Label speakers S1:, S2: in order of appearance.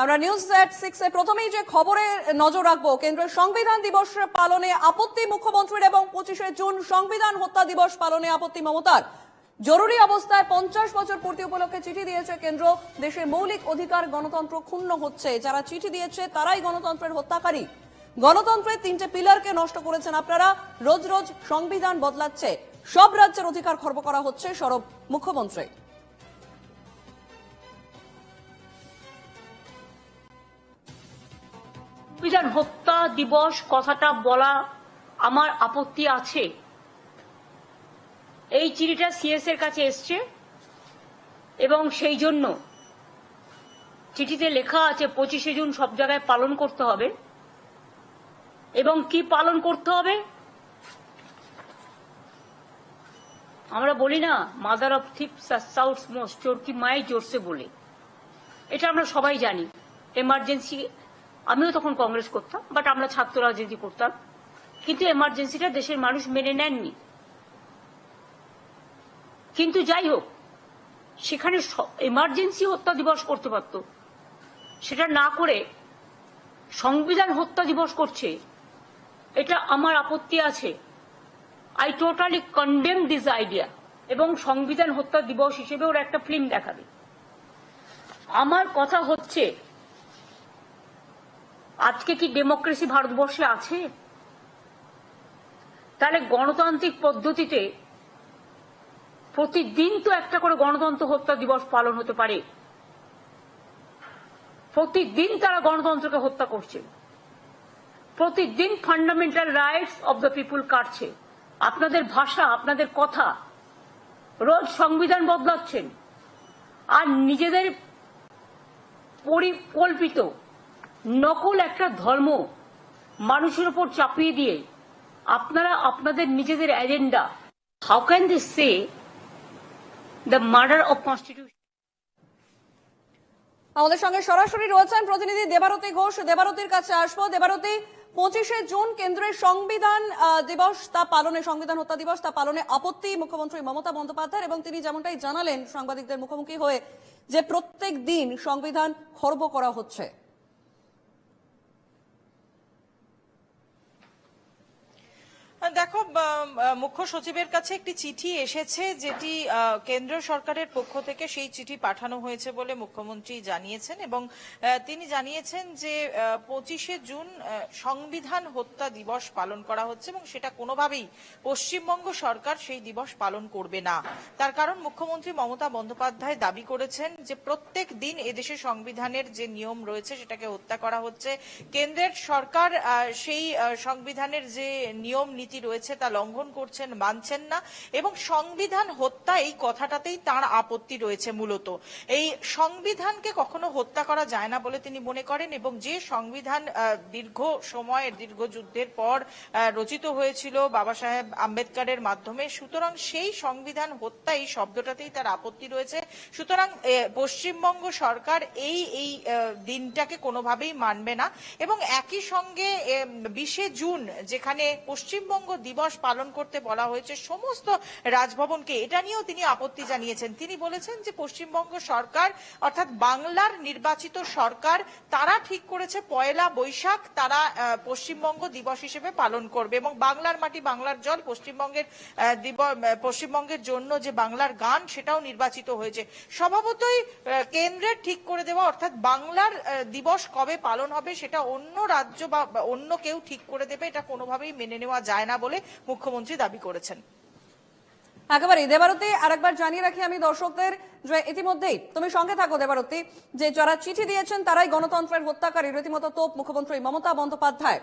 S1: আমরা নিউজ এট সিক্স প্রথমেই যে খবরে নজর রাখব কেন্দ্রের সংবিধান দিবস পালনে আপত্তি মুখ্যমন্ত্রীর এবং পঁচিশে জুন সংবিধান হত্যা দিবস পালনে আপত্তি মমতার। জরুরি অবস্থায় পঞ্চাশ বছর পূর্তি উপলক্ষে চিঠি দিয়েছে কেন্দ্র। দেশের মৌলিক অধিকার গণতন্ত্র ক্ষুণ্ণ হচ্ছে। যারা চিঠি দিয়েছে, তারাই গণতন্ত্রের হত্যাকারী। গণতন্ত্রের তিনটে পিলারকে নষ্ট করেছেন আপনারা। রোজ রোজ সংবিধান বদলাচ্ছে। সব রাজ্যের অধিকার খর্ব করা হচ্ছে সরব মুখ্যমন্ত্রী।
S2: সংবিধান হত্যা, দিবস, কথাটা বলা আমার আপত্তি আছে। এই চিঠিটা সিএস এর কাছে এসছে এবং সেই জন্য চিঠিতে লেখা আছে, পঁচিশে জুন সব জায়গায় পালন করতে হবে। এবং কি পালন করতে হবে? আমরা বলি না mother of thieves south most চোরকি মাই জোরসে বলে। এটা আমরা সবাই জানি। এমার্জেন্সি আমিও তখন কংগ্রেস করতাম বাট আমরা ছাত্র রাজনীতি করতাম। কিন্তু এমার্জেন্সিটা দেশের মানুষ মেনে নেননি। কিন্তু যাই হোক, সেখানে এমার্জেন্সি হত্যা দিবস করতে পারত। সেটা না করে সংবিধান হত্যা দিবস করছে, এটা আমার আপত্তি আছে। I totally condemn this idea এবং সংবিধান হত্যা দিবস হিসেবে ওরা একটা ফিল্ম দেখাবে। আমার কথা হচ্ছে আজকে কি ডেমোক্রেসি ভারতবর্ষে আছে? তাহলে গণতান্ত্রিক পদ্ধতিতে প্রতিদিন তো একটা করে গণতন্ত্র হত্যা দিবস পালন হতে পারে। প্রতিদিন তারা গণতন্ত্রকে হত্যা করছে। প্রতিদিন fundamental rights of the people কাটছে। আপনাদের ভাষা, আপনাদের কথা রোজ সংবিধান বদলাচ্ছেন। আর নিজেদের পরিকল্পিত নকল একটা ধর্ম মানুষের উপর চাপিয়ে দিয়ে আপনারা আপনাদের নিজেদের agenda how can this say the murder of constitution
S1: আমাদের সঙ্গে সরাসরি রয়েছেন প্রতিনিধি দেবারতী ঘোষ। দেবারতীর কাছে আসব। দেবারতী, পঁচিশে জুন কেন্দ্রের সংবিধান দিবস তা পালনে, সংবিধান হত্যা দিবস তা পালনে আপত্তি মুখ্যমন্ত্রী মমতা বন্দ্যোপাধ্যায় এবং তিনি যেমনটাই জানালেন সাংবাদিকদের মুখোমুখি হয়ে, যে প্রত্যেক দিন সংবিধান খর্ব করা হচ্ছে।
S3: দেখো মুখ্য সচিবের কাছে একটি চিঠি এসেছে যেটি কেন্দ্র সরকারের পক্ষ থেকে সেই চিঠি পাঠানো হয়েছে বলে মুখ্যমন্ত্রী জানিয়েছেন এবং তিনি জানিয়েছেন যে পঁচিশে জুন সংবিধান হত্যা দিবস পালন করা হচ্ছে এবং সেটা কোনোভাবেই পশ্চিমবঙ্গ সরকার সেই দিবস পালন করবে না। তার কারণ মুখ্যমন্ত্রী মমতা বন্দ্যোপাধ্যায় দাবি করেছেন যে, প্রত্যেক দিন এদেশে সংবিধানের যে নিয়ম রয়েছে সেটাকে হত্যা করা হচ্ছে। কেন্দ্রের সরকার সেই সংবিধানের যে নিয়ম নীতি রয়েছে তা লঙ্ঘন করছেন, মানছেন না এবং সংবিধান হত্যা এই কথাটাতেই তার আপত্তি রয়েছে মূলত। এই সংবিধানকে কখনো হত্যা করা যায় না বলে তিনি মনে করেন এবং যে সংবিধান দীর্ঘ সময়ের, দীর্ঘ যুদ্ধের পর রচিত হয়েছিল বাবা সাহেব আম্বেদকারের মাধ্যমে, সুতরাং সেই সংবিধান হত্যা এই শব্দটাতেই তার আপত্তি রয়েছে। সুতরাং পশ্চিমবঙ্গ সরকার এই এই দিনটাকে কোনোভাবেই মানবে না এবং একই সঙ্গে বিশে জুন, যেখানে পশ্চিমবঙ্গ দিবস পালন করতে বলা হয়েছে সমস্ত রাজভবনকে। এটা নিয়েও তিনি আপত্তি জানিয়েছেন। তিনি বলেছেন যে পশ্চিমবঙ্গ সরকার, অর্থাৎ বাংলার নির্বাচিত সরকার, তারা ঠিক করেছে পয়লা বৈশাখ তারা পশ্চিমবঙ্গ দিবস হিসেবে পালন করবে এবং বাংলার মাটি, বাংলার জল পশ্চিমবঙ্গের পশ্চিমবঙ্গের জন্য যে বাংলার গান, সেটাও নির্বাচিত হয়েছে। স্বভাবতই কেন্দ্রের ঠিক করে দেওয়া, অর্থাৎ বাংলার দিবস কবে পালন হবে, সেটা অন্য রাজ্য বা অন্য কেউ ঠিক করে দেবে, এটা কোনোভাবেই মেনে নেওয়া যায় না বলে মুখ্যমন্ত্রী দাবি করেছেন।
S1: একেবারে, দেবারতী, আরেকবার জানিয়ে রাখি আমি দর্শকদের যে ইতিমধ্যেই তুমি সঙ্গে থাকো দেবারতী, যে যারা চিঠি দিয়েছেন তারাই গণতন্ত্রের হত্যাকারী। রীতিমতো তোপ মুখ্যমন্ত্রী মমতা বন্দ্যোপাধ্যায়